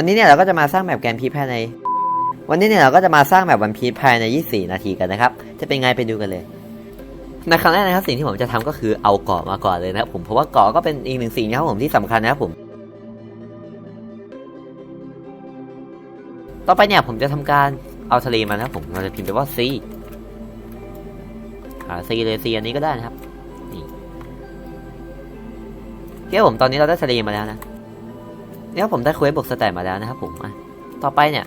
วันนี้เนี่ยเราก็จะมาสร้างแมปแกนพีภายใน วันนี้เนี่ยเราก็จะมาสร้างแมปวันพีภายใน 24 นาทีกันนะครับ จะเป็นไงไปดูกันเลยในครั้งแรกนะครับสิ่งที่ผมจะทำก็คือเอาเกาะมาก่อนเลยนะครับผมเพราะว่าเกาะก็เป็นอีกหนึ่งสิ่งนะครับผมที่สำคัญนะครับผม ต่อไปเนี่ยผมจะทำการเอาทะเลมานะครับผมเราจะพิมพ์ไปว่าซีหาซีเลยซีอันนี้ก็ได้นะครับนี่เกี่ยวผมตอนนี้เราได้ทะเลมาแล้วนะ เนี่ยผมได้เควสบวกสแตทมาแล้วนะครับผมอะต่อไปเนี่ย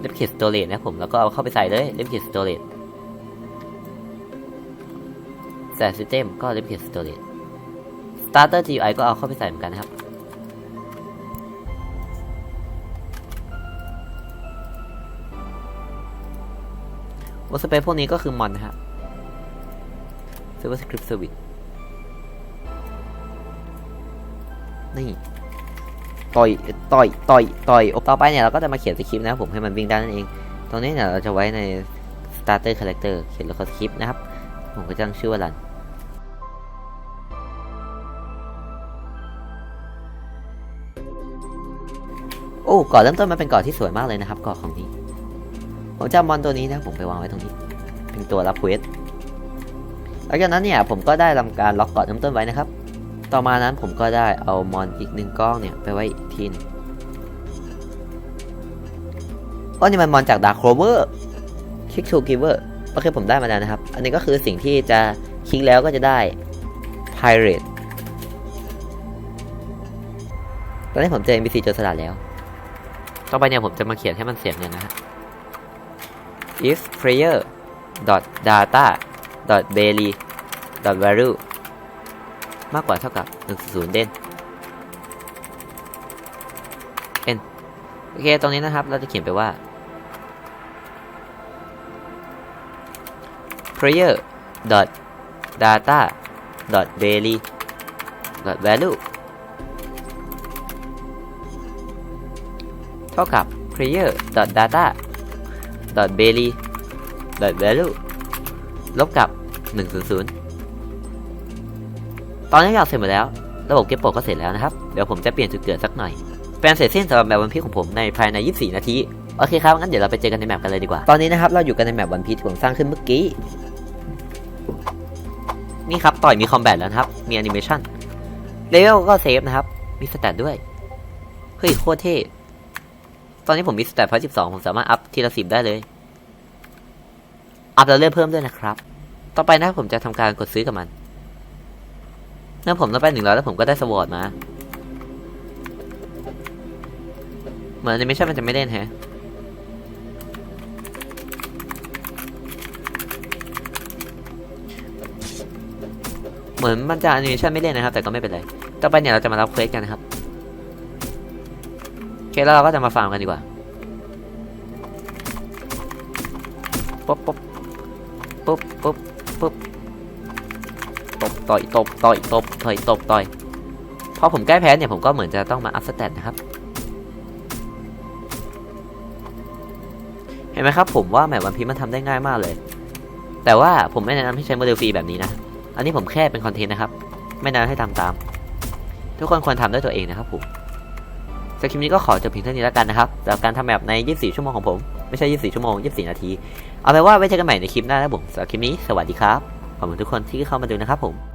เลฟคิสโตเลตนะผมแล้วก็เอาเข้าไปใส่เลยเลฟคิสโตเลตแสซิสเต็มก็เลฟคิสโตเลตสตาร์เตอร์ GUI ก็เอาเข้าไปใส่เหมือนกันนะครับวอสเปซพวกนี้ก็คือมอนนะครับ Server Script Service นี่ ต่อยต่อยต่อยต่อยต่อไปเนี่ยเราก็จะมาเขียนสคริปต์นะครับผมให้มันวิ่งได้นั่นเอง ตรงนี้เนี่ยเราจะไว้ใน starter character เขียนแล้วก็สคริปต์นะครับ ผมก็จะตั้งชื่อว่า run โอ้ก่อนเริ่มต้นมันเป็นเกาะที่สวยมากเลยนะครับกาะของนี้ ผมจะเอามอนตัวนี้นะผมไปวางไว้ตรงนี้ เป็นตัวรับเควสหลังจากนั้นเนี่ยผมก็ได้ทำการล็อกกาะน้ำต้นไว้นะครับ ต่อมานั้นผมก็ได้เอามอนอีกหนึ่งกล้องเนี่ยไปไว้อีกทีหนึงอ๋อนี่มันมอนจากดาร์คโคเวอร์คลิกทูกิเวอร์โอเคผมได้มาแล้วนะครับ อันนี้ก็คือสิ่งที่จะคลิกแล้วก็จะได้ Pirate ตอนนี้ผมเจอ NPC โจรสลัดแล้ว ต่อไปเนี่ยผมจะมาเขียนให้มันเสียงเนี่ยนะฮะ if player dot data dot daily dot value มากกว่าเท่ากับ1.0เด่น n โอเค ตรงนี้นะครับ เราจะเขียนไปว่า player dot data dot daily dot value เท่ากับ player dot data dot daily dot value ลบกับ 100 ตอนนี้ยากเสร็จหมดแล้ว ระบบเก็บโปรก็เสร็จแล้วนะครับ เดี๋ยวผมจะเปลี่ยนจุดเกิดสักหน่อยเป็นเสร็จสิ้นสำหรับแบบวันพีชของผมในภายใน 24 นาที โอเคครับ งั้นเดี๋ยวเราไปเจอกันในแมปกันเลยดีกว่า ตอนนี้นะครับเราอยู่กันในแมปวันพีชที่ผมสร้างขึ้นเมื่อกี้ นี่ครับต่อยมีคอมแบทแล้วครับ มีแอนิเมชันเลเวลก็เซฟนะครับ มีสแตทด้วย เฮ้ยโคตรเท่ ตอนนี้ผมมีสแตทพอยต์12ผมสามารถอัพทีละสิบได้เลย อัพแล้วเลื่อนเพิ่มด้วยนะครับ ต่อไปนะผมจะทำการกดซื้อกับมัน เมื่อผมได้ไปหนึ่งร้อยแล้วผมก็ได้สวอตมาเหมือนแอนิเมชันมันจะไม่เล่นแฮะเหมือนมันจะแอนิเมชันไม่เล่นนะครับ แต่ก็ไม่เป็นไร ต่อไปเนี่ยเราจะมารับเควสกันนะครับโอเคแล้วเราก็จะมาฟาร์มกันดีกว่าปุ๊บปุ๊บปุ๊บปุ๊บปุ๊บ ต่อยตบต่อยตบต่อยตบต่อยพอผมใกล้แพ้เนี่ยผมก็เหมือนจะต้องมาอัพสเตตนะครับ เห็นไหมครับผมว่าแมปวันพีมันทำได้ง่ายมากเลย แต่ว่าผมไม่แนะนำให้ใช้โมเดลฟรีแบบนี้นะ อันนี้ผมแค่เป็นคอนเทนต์นะครับ ไม่แนะนำให้ทำตาม ทุกคนควรทำด้วยตัวเองนะครับผมสำหรับคลิปนี้ก็ขอจบเพียงเท่านี้แล้วกันนะครับสำหรับการทำแมปใน 24 ชั่วโมงของผม ไม่ใช่ 24 ชั่วโมง 24 นาที เอาเป็นว่าไว้เจอกันใหม่ในคลิปหน้านะผมสำหรับคลิปนี้ สวัสดีครับ ขอบคุณทุกคนที่เข้ามาดูนะครับผม